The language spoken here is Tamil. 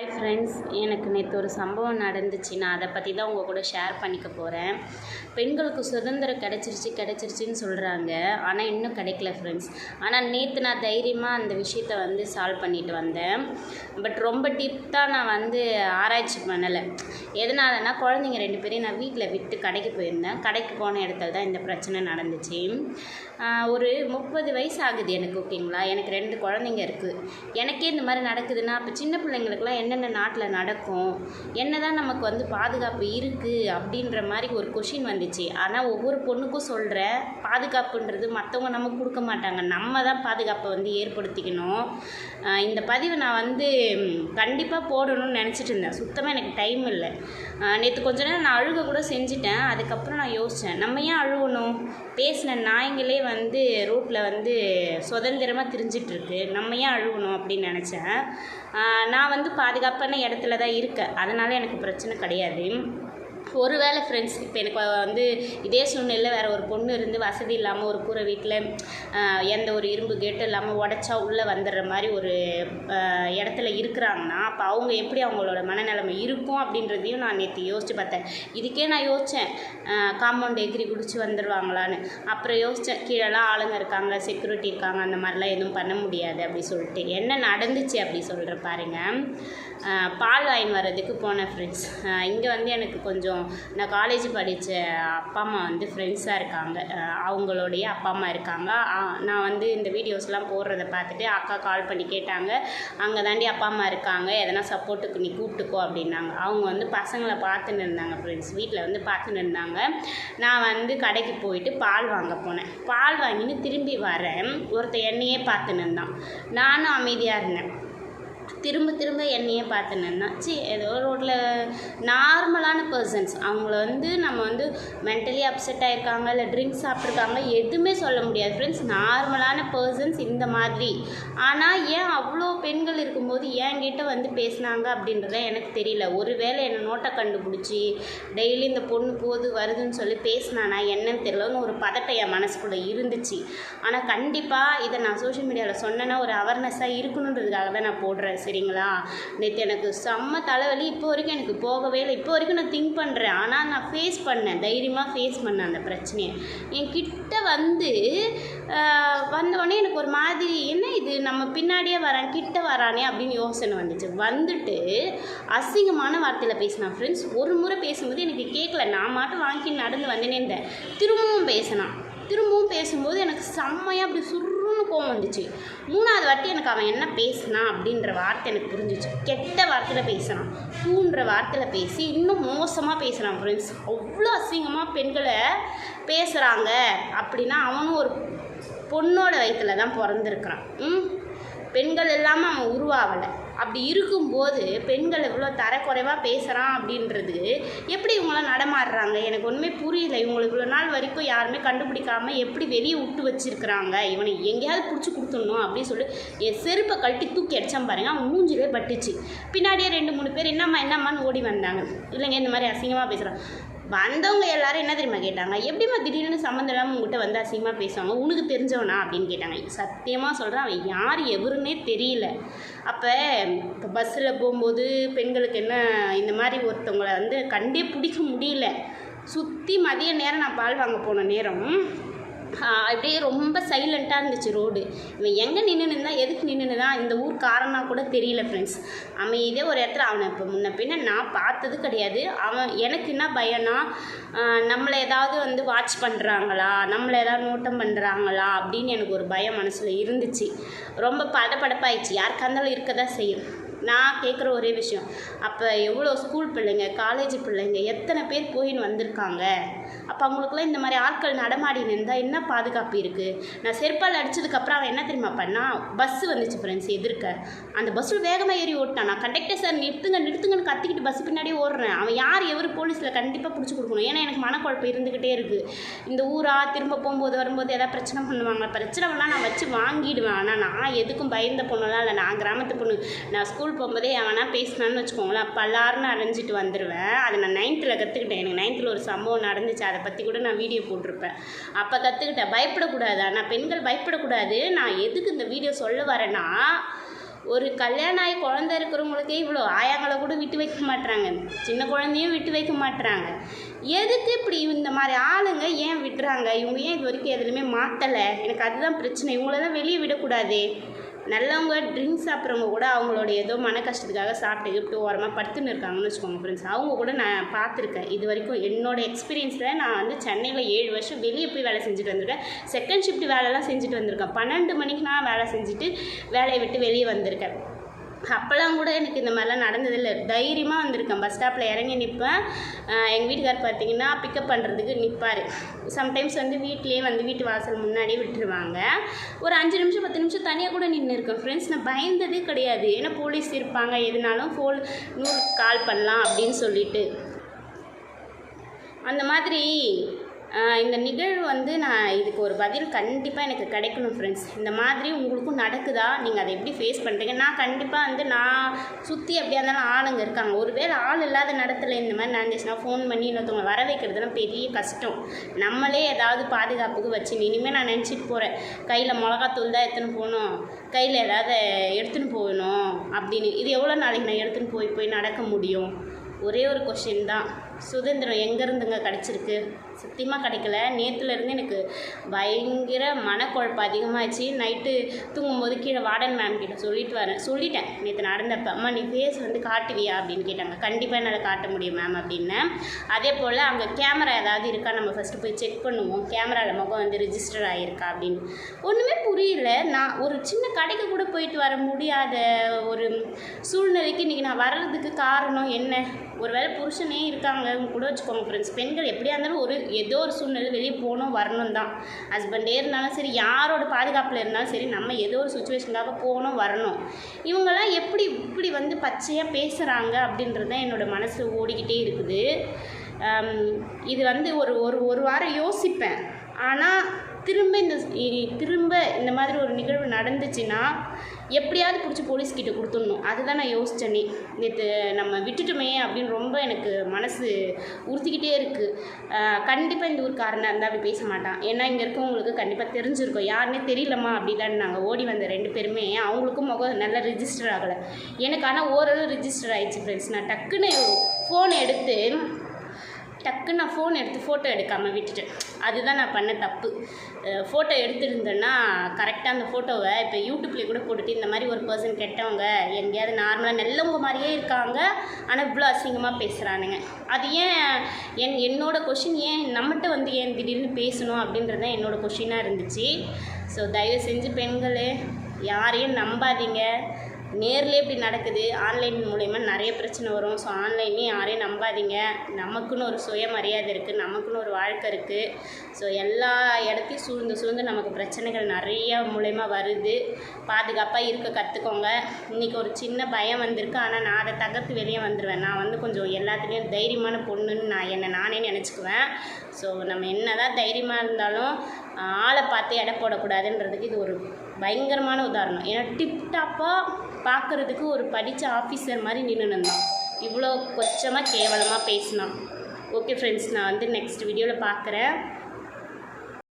ஹாய் ஃப்ரெண்ட்ஸ் எனக்கு நேற்று ஒரு சம்பவம் நடந்துச்சு. நான் அதை பற்றி தான் உங்கள் கூட ஷேர் பண்ணிக்க போகிறேன் பெண்களுக்கு சுதந்திரம் கிடச்சிருச்சு கிடச்சிருச்சின்னு சொல்கிறாங்க ஆனால் இன்னும் கிடைக்கல ஃப்ரெண்ட்ஸ் ஆனால் நேற்று நான் தைரியமாக அந்த விஷயத்த வந்து சால்வ் பண்ணிட்டு வந்தேன். பட் ரொம்ப டிப்டாக நான் வந்து ஆராய்ச்சி பண்ணலை. எதனாலன்னா குழந்தைங்க ரெண்டு பேரையும் நான் வீட்டில் விட்டு கடைக்கு போயிருந்தேன். கடைக்கு போன இடத்துல தான் இந்த பிரச்சனை நடந்துச்சு. ஒரு முப்பது வயசு ஆகுது எனக்கு ஓகேங்களா எனக்கு ரெண்டு குழந்தைங்க இருக்குது எனக்கே இந்த மாதிரி நடக்குதுன்னா அப்போ சின்ன பிள்ளைங்களுக்குலாம் என்னென்ன நாட்டில் நடக்கும் என்ன தான் நமக்கு வந்து பாதுகாப்பு இருக்குது அப்படின்ற மாதிரி ஒரு கொஷின் வந்துச்சு. ஆனால் ஒவ்வொரு பொண்ணுக்கும் சொல்கிறேன் பாதுகாப்புன்றது மற்றவங்க நமக்கு கொடுக்க மாட்டாங்க. நம்ம தான் பாதுகாப்பை வந்து ஏற்படுத்திக்கணும். இந்த பதிவை நான் வந்து கண்டிப்பாக போடணும்னு நினச்சிட்டு இருந்தேன். சுத்தமாக எனக்கு டைம் இல்லை. நேற்று கொஞ்ச நேரம் நான் அழுக கூட செஞ்சுட்டேன். அதுக்கப்புறம் நான் யோசித்தேன் நம்ம ஏன் அழுகணும்? பேசின நாய்ங்களே வந்து ரோட்டில் வந்து சுதந்திரமாக திரிஞ்சிட்ருக்கு நம்ம ஏன் அழுகணும் அப்படின்னு நினச்சேன். நான் வந்து பாதுகாப்பான இடத்துல தான் இருக்கேன் அதனால் எனக்கு பிரச்சனை கிடையாது. ஒருவேளை ஃப்ரெண்ட்ஸ் இப்போ எனக்கு வந்து இதே சூழ்நிலையில் வேறு ஒரு பொண்ணு இருந்து வசதி இல்லாமல் ஒரு கூரை வீட்டில் எந்த ஒரு இரும்பு கேட்டும் இல்லாமல் உடச்சா உள்ளே வந்துடுற மாதிரி ஒரு இடத்துல இருக்கிறாங்கன்னா அப்போ அவங்க எப்படி அவங்களோட மனநிலைமை இருக்கும் அப்படின்றதையும் நான் நேற்று யோசித்து பார்த்தேன். இதுக்கே நான் யோசித்தேன் காம்பவுண்ட் எகிரி குடிச்சு வந்துடுவாங்களான்னு அப்புறம் யோசித்தேன் கீழெல்லாம் ஆளுங்க இருக்காங்க செக்யூரிட்டி இருக்காங்க அந்த மாதிரிலாம் எதுவும் பண்ண முடியாது அப்படி சொல்லிட்டு. என்ன நடந்துச்சு அப்படி சொல்கிற பாருங்க. பால் வாங்கின்னு வர்றதுக்கு போனேன் ஃப்ரெண்ட்ஸ் இங்கே வந்து எனக்கு கொஞ்சம் நான் காலேஜ் படித்த அப்பா அம்மா வந்து ஃப்ரெண்ட்ஸாக இருக்காங்க. அவங்களுடைய அப்பா அம்மா இருக்காங்க. நான் வந்து இந்த வீடியோஸ்லாம் போடுறத பார்த்துட்டு அக்கா கால் பண்ணி கேட்டாங்க. அங்கே தாண்டி அப்பா அம்மா இருக்காங்க. எதனா சப்போர்ட்டுக்கு நீ கூப்பிட்டுக்கோ அப்படின்னாங்க. அவங்க வந்து பசங்களை பார்த்துன்னு இருந்தாங்க ஃப்ரெண்ட்ஸ் வீட்டில் வந்து பார்த்துன்னு இருந்தாங்க. நான் வந்து கடைக்கு போயிட்டு பால் வாங்க போனேன். பால் வாங்கின்னு திரும்பி வரேன். ஒருத்தன் என்னையே பார்த்துன்னு இருந்தான். நானும் அமைதியாக இருந்தேன். திரும்ப திரும்ப என்னையே பார்த்தேன்னா சி ஏதோ ரோட்டில் நார்மலான பர்சன்ஸ் அவங்கள வந்து நம்ம வந்து மென்டலி அப்செட் ஆகிருக்காங்க இல்லை ட்ரிங்க்ஸ் சாப்பிட்ருக்காங்க எதுவுமே சொல்ல முடியாது. ஃப்ரெண்ட்ஸ் நார்மலான பர்சன்ஸ் இந்த மாதிரி. ஆனால் ஏன் அவ்வளோ பெண்கள் இருக்கும்போது என்கிட்ட வந்து பேசுனாங்க அப்படின்றத எனக்கு தெரியல. ஒருவேளை என்னை நோட்டை கண்டுபிடிச்சி டெய்லி இந்த பொண்ணு போகுது வருதுன்னு சொல்லி பேசினானா என்னன்னு தெரியலன்னு ஒரு பதட்டம் என் மனசுக்குள்ளே இருந்துச்சு. ஆனால் கண்டிப்பாக இதை நான் சோஷியல் மீடியாவில் சொன்னேன்னா ஒரு அவேர்னஸாக இருக்கணுன்றதுக்காக தான் நான் போடுறேன் சரிங்களா? நேற்று எனக்கு செம்ம தலைவலி. இப்போ வரைக்கும் எனக்கு போகவே இல்லை. இப்போ வரைக்கும் நான் திங்க் பண்ணுறேன் ஆனால் நான் ஃபேஸ் பண்ணேன். தைரியமாக ஃபேஸ் பண்ணேன் அந்த பிரச்சனையை. என்கிட்ட வந்து ஆஹ், வந்த உடனே எனக்கு ஒரு மாதிரி என்ன இது? நம்ம பின்னாடியே வரான் கிட்ட வரானே அப்படின்னு யோசனை வந்துச்சு. வந்துட்டு அசிங்கமான வார்த்தையில் பேசினான் ஃப்ரெண்ட்ஸ் ஒரு முறை பேசும்போது எனக்கு கேட்கல. நான் மாட்டும் வாங்கி நடந்து வந்துனே இருந்தேன் திரும்பவும் பேசினான். திரும்பவும் பேசும்போது எனக்கு செம்மையாக அப்படி சுருன்னு கோவம் வந்துச்சு. மூணாவது வாட்டி எனக்கு அவன் என்ன பேசினான் அப்படின்ற வார்த்தை எனக்கு புரிஞ்சிச்சு. கெட்ட வார்த்தையில் பேசுகிறான் பூன்ற வார்த்தையில் பேசி இன்னும் மோசமாக பேசுகிறான் ஃப்ரெண்ட்ஸ் அவ்வளோ அசிங்கமாக பெண்களை பேசுகிறாங்க அப்படின்னா அவனும் ஒரு பொண்ணோட வயிற்றில் தான் பிறந்திருக்கிறான். ம்? பெண்கள் இல்லாமல் அவன் உருவாகலை. அப்படி இருக்கும்போது பெண்கள் இவ்வளோ தரக்குறைவாக பேசுகிறான் அப்படின்றது எப்படி இவங்களாம் நடமாடுறாங்க? எனக்கு ஒன்றுமே புரியல. இவங்களுக்கு இவ்வளோ நாள் வரைக்கும் யாருமே கண்டுபிடிக்காமல் எப்படி வெளியே விட்டு வச்சிருக்கிறாங்க? இவனை எங்கேயாவது பிடிச்சி கொடுத்துடணும் அப்படின்னு சொல்லி என் செருப்பை கழட்டி தூக்கி அடித்தான் பாருங்கள் அவன் மூஞ்சிலே பட்டுச்சு. பின்னாடியே ரெண்டு மூணு பேர் என்னம்மா என்னம்மான்னு ஓடி வந்தாங்க. இல்லைங்க இந்த மாதிரி அசிங்கமாக பேசுகிறான் வந்தவங்க எல்லாரும் என்ன தெரியுமா கேட்டாங்க? எப்படிம்மா திடீர்னு சம்மந்தம் இல்லாமல் உங்ககிட்ட வந்து அசிங்கமாக பேசுவாங்க? உனக்கு தெரிஞ்சவனா? அப்படின்னு கேட்டாங்க. சத்தியமாக சொல்கிறேன் அவன் யார் எவருன்னே தெரியல. அப்போ இப்போ பஸ்ஸில் போகும்போது பெண்களுக்கு என்ன இந்த மாதிரி ஒருத்தவங்களை வந்து கண்டே பிடிக்க முடியல. சுற்றி மதிய நேரம் நான் பால் வாங்க போன நேரம் அப்படியே ரொம்ப சைலண்ட்டாக இருந்துச்சு ரோடு இவன் எங்கே நின்று தான் எதுக்கு நின்று தான் இந்த ஊர் காரணம் கூட தெரியல ஃப்ரெண்ட்ஸ் அமைதியாக ஒரு இடத்துல அவனை இப்போ முன்ன பின்ன நான் பார்த்தது கிடையாது. அவன் எனக்கு என்ன பயம்னா நம்மளை ஏதாவது வந்து வாட்ச் பண்ணுறாங்களா நம்மளை ஏதாவது நோட்டம் பண்ணுறாங்களா அப்படின்னு எனக்கு ஒரு பயம் மனசில் இருந்துச்சு. ரொம்ப படபடப்பாயிடுச்சு. யாருக்கா இருந்தாலும் இருக்க தான் செய்யும். நான் கேட்குற ஒரே விஷயம் அப்போ எவ்வளோ ஸ்கூல் பிள்ளைங்க காலேஜ் பிள்ளைங்க எத்தனை பேர் போயின்னு வந்திருக்காங்க? அப்போ அவங்களுக்குலாம் இந்த மாதிரி ஆட்கள் நடமாடின்னு இருந்தால் என்ன பாதுகாப்பு இருக்குது நான் செருப்பால் அடிச்சதுக்கப்புறம் அவன் என்ன தெரியுமா பண்ணால் பஸ்ஸு வந்துச்சு ஃப்ரெண்ட்ஸ் எதிர்க்க. அந்த பஸ்ஸில் வேகமாக ஏறி ஓட்டான் நான் கண்டக்டர் சார் நிறுத்துங்க நிறுத்துங்கன்னு கத்திக்கிட்டு பஸ் பின்னாடியே ஓடுறேன். அவன் யார் எவர் போலீஸில் கண்டிப்பாக பிடிச்சி கொடுக்கணும். ஏன்னா எனக்கு மனக்குழப்பம் இருந்துக்கிட்டே இருக்குது இந்த ஊரா திரும்ப போகும்போது வரும்போது எதாவது பிரச்சனை பண்ணுவாங்க. பிரச்சனை பண்ணால் நான் வச்சு வாங்கிடுவேன். ஆனால் நான் எதுக்கும் பயந்த பொண்ணுலாம் இல்லை. நான் கிராமத்து பொண்ணு. நான் ஸ்கூல் போகும்போதே அவனா பேசினான்னு வச்சுக்கோங்களேன். பல்லாருன்னு அரைஞ்சிட்டு வந்துடுவேன் அதை நான் நைன்த்தில் கற்றுக்கிட்டேன் எனக்கு நைன்த்தில் ஒரு சம்பவம் நடந்துச்சு. அதை பற்றி கூட நான் வீடியோ போட்டிருப்பேன். அப்போ கற்றுக்கிட்டேன் பயப்படக்கூடாது. ஆனால் பெண்கள் பயப்படக்கூடாது. நான் எதுக்கு இந்த வீடியோ சொல்ல வரேன்னா ஒரு கல்யாணம் ஆகி குழந்த இருக்கிறவங்களுக்கே இவ்வளோ ஆயாங்களை கூட விட்டு வைக்க மாட்றாங்க. சின்ன குழந்தையும் விட்டு வைக்க மாட்றாங்க. எதுக்கு இப்படி இந்த மாதிரி ஆளுங்க ஏன் விட்டுறாங்க? இவங்க ஏன் இது வரைக்கும் எதுலையுமே மாற்றலை எனக்கு அதுதான் பிரச்சனை. இவங்கள தான் வெளியே விடக்கூடாது. நல்லவங்க ட்ரிங்க்ஸ் சாப்பிட்றவங்க கூட அவங்களோட ஏதோ மன கஷ்டத்துக்காக சாப்பிட்டு கிப்ட்டு ஓரமாக படுத்துன்னு இருக்காங்கன்னு வச்சுக்கோங்க ஃப்ரெண்ட்ஸ் அவங்க கூட நான் பார்த்துருக்கேன். இது வரைக்கும் என்னோட எக்ஸ்பீரியன்ஸில் நான் வந்து சென்னையில் ஏழு வருஷம் வெளியே போய் வேலை செஞ்சுட்டு வந்திருக்கேன். செகண்ட் ஷிஃப்ட் வேலைலாம் செஞ்சுட்டு வந்திருக்கேன். பன்னெண்டு மணிக்கு நான் வேலை செஞ்சுட்டு வேலையை விட்டு வெளியே வந்திருக்கேன். அப்போல்லாம் கூட எனக்கு இந்த மாதிரிலாம் நடந்ததில்லை. தைரியமாக வந்திருக்கேன். பஸ் ஸ்டாப்பில் இறங்கி நிற்பேன். எங்கள் வீட்டுக்கார் பார்த்தீங்கன்னா பிக்கப் பண்ணுறதுக்கு நிற்பார் சம்டைம்ஸ் வந்து வீட்லேயே வந்து வீட்டு வாசல் முன்னாடியே விட்டுருவாங்க. ஒரு அஞ்சு நிமிஷம் பத்து நிமிஷம் தனியாக கூட நின்று இருக்கேன். ஃப்ரெண்ட்ஸ் நான் பயந்ததே கிடையாது. ஏன்னா போலீஸ் இருப்பாங்க. எதுனாலும் ஃபோன் நூறு கால் பண்ணலாம் அப்படின்னு சொல்லிட்டு. அந்த மாதிரி இந்த நிகழ்வு வந்து நான் இதுக்கு ஒரு பதில் கண்டிப்பாக எனக்கு கிடைக்கணும் ஃப்ரெண்ட்ஸ் இந்த மாதிரி உங்களுக்கும் நடக்குதா? நீங்கள் அதை எப்படி ஃபேஸ் பண்ணுறீங்க நான் கண்டிப்பாக வந்து நான் சுற்றி எப்படியா இருந்தாலும் ஆளுங்க இருக்காங்க. ஒருவேளை ஆள் இல்லாத நடத்துல இந்த மாதிரி நடந்துச்சுன்னா ஃபோன் பண்ணி இன்னொருத்தவங்க வர வைக்கிறதுலாம் பெரிய கஷ்டம். நம்மளே ஏதாவது பாதுகாப்புக்கு வச்சு இனிமேல் நான் நினச்சிட்டு போகிறேன் கையில் மிளகாத்தூள் தான் எடுத்துன்னு போகணும். கையில் ஏதாவது எடுத்துன்னு போகணும் அப்படின்னு. இது எவ்வளோ நாளைக்கு நான் எடுத்துன்னு போய் போய் நடக்க முடியும்? ஒரே ஒரு கொஷின் தான். சுதந்திரம் எங்கேருந்துங்க கிடச்சிருக்கு? சத்தியமாக கிடைக்கல. நேற்றுலேருந்து எனக்கு பயங்கர மனக்குழப்பம் அதிகமாகிடுச்சு நைட்டு தூங்கும்போது கீழே வார்டன் மேம் கிட்ட சொல்லிட்டு வரேன் சொல்லிட்டேன். நேற்று நடந்தப்ப அம்மா நீ ஃபேஸ் வந்து காட்டுவியா? அப்படின்னு கேட்டாங்க. கண்டிப்பாக என்னால் காட்ட முடியும் மேம் அப்படின்னேன். அதே போல் அங்கே கேமரா ஏதாவது இருக்கா? நம்ம ஃபஸ்ட்டு போய் செக் பண்ணுவோம். கேமராவில் முகம் வந்து ரிஜிஸ்டர் ஆகியிருக்கா அப்படின்னு. ஒன்றுமே புரியல. நான் ஒரு சின்ன கடைக்கு கூட போயிட்டு வர முடியாத ஒரு சூழ்நிலைக்கு இன்றைக்கி நான் வர்றதுக்கு காரணம் என்ன? ஒருவேளை புருஷனே இருக்காங்க கூட வச்சுக்கோங்க ஃப்ரெண்ட்ஸ் பெண்கள் எப்படியா இருந்தாலும் ஒரு ஏதோ ஒரு சூழ்நிலை வெளியே போகணும் வரணும் தான். ஹஸ்பண்டே இருந்தாலும் சரி யாரோட பாதுகாப்பில் இருந்தாலும் சரி நம்ம ஏதோ ஒரு சுச்சுவேஷனுக்காக போகணும் வரணும். இவங்கெல்லாம் எப்படி இப்படி வந்து பச்சையாக பேசுகிறாங்க அப்படின்றது தான் என்னோடய மனசு ஓடிக்கிட்டே இருக்குது. இது வந்து ஒரு ஒரு ஒரு வாரம் யோசிப்பேன். ஆனால் திரும்ப இந்த திரும்ப இந்த மாதிரி ஒரு நிகழ்வு நடந்துச்சுன்னா எப்படியாவது பிடிச்சி போலீஸ்கிட்ட கொடுத்துடணும். அதுதான் நான் யோசித்தேனே நேற்று நம்ம விட்டுட்டோமே அப்படின்னு ரொம்ப எனக்கு மனசு உறுத்திக்கிட்டே இருக்குது கண்டிப்பாக இந்த ஊருக்காரனாக இருந்தால் அப்படி பேச மாட்டான். ஏன்னா இங்கே இருக்கவங்களுக்கு கண்டிப்பாக தெரிஞ்சிருக்கும். யாருன்னே தெரியலம்மா அப்படிதான் நாங்கள் ஓடி வந்த ரெண்டு பேருமே அவங்களுக்கும் முகம் நல்லா ரிஜிஸ்டர் ஆகலை. எனக்கு ஆனால் ஓரளவு ரிஜிஸ்டர் ஆகிடுச்சு ஃப்ரெண்ட்ஸ் நான் டக்குன்னு ஃபோன் எடுத்து டக்குன்னு நான் ஃபோன் எடுத்து ஃபோட்டோ எடுக்காமல் விட்டுட்டேன். அதுதான் நான் பண்ண தப்பு. ஃபோட்டோ எடுத்திருந்தேன்னா கரெக்டாக அந்த ஃபோட்டோவை இப்போ யூடியூப்லேயே கூட போட்டுட்டு இந்த மாதிரி ஒரு பர்சன் கெட்டவங்க எங்கேயாவது நார்மலாக நல்லவங்க மாதிரியே இருக்காங்க ஆனால் இவ்வளோ அசிங்கமாக பேசுகிறானுங்க அது ஏன் என் என்னோட கொஷின் ஏன் நம்மகிட்ட வந்து ஏன் திடீர்னு பேசணும் அப்படின்றது தான் என்னோடய கொஷினாக இருந்துச்சு. ஸோ தயவு செஞ்சு பெண்களே யாரையும் நம்பாதீங்க. நேரில் இப்படி நடக்குது. ஆன்லைன் மூலயமா நிறைய பிரச்சனை வரும். ஸோ ஆன்லைனே யாரையும் நம்பாதீங்க. நமக்குன்னு ஒரு சுயமரியாதை இருக்குது நமக்குன்னு ஒரு வாழ்க்கை இருக்குது ஸோ எல்லா இடத்தையும் சூழ்ந்து சூழ்ந்து நமக்கு பிரச்சனைகள் நிறைய மூலயமா வருது. பாதுகாப்பாக இருக்க கற்றுக்கோங்க இன்றைக்கி ஒரு சின்ன பயம் வந்திருக்கு. ஆனால் நான் அதை தகர்த்து வெளியே வந்துடுவேன் நான் வந்து கொஞ்சம் எல்லாத்துலேயும் தைரியமான பொண்ணுன்னு நான் என்னை நானே நினச்சிக்குவேன். ஸோ நம்ம என்ன தான் தைரியமாக இருந்தாலும் ஆளை பார்த்து எடை போடக்கூடாதுன்றதுக்கு இது ஒரு பயங்கரமான உதாரணம். ஏன்னா டிப்டாப்பாக பார்க்குறதுக்கு ஒரு படித்த ஆஃபீஸர் மாதிரி நின்றுனுந்தான் இவ்வளோ கொச்சமாக கேவலமாக பேசினான். ஓகே ஃப்ரெண்ட்ஸ் நான் வந்து நெக்ஸ்ட் வீடியோவில் பார்க்குறேன்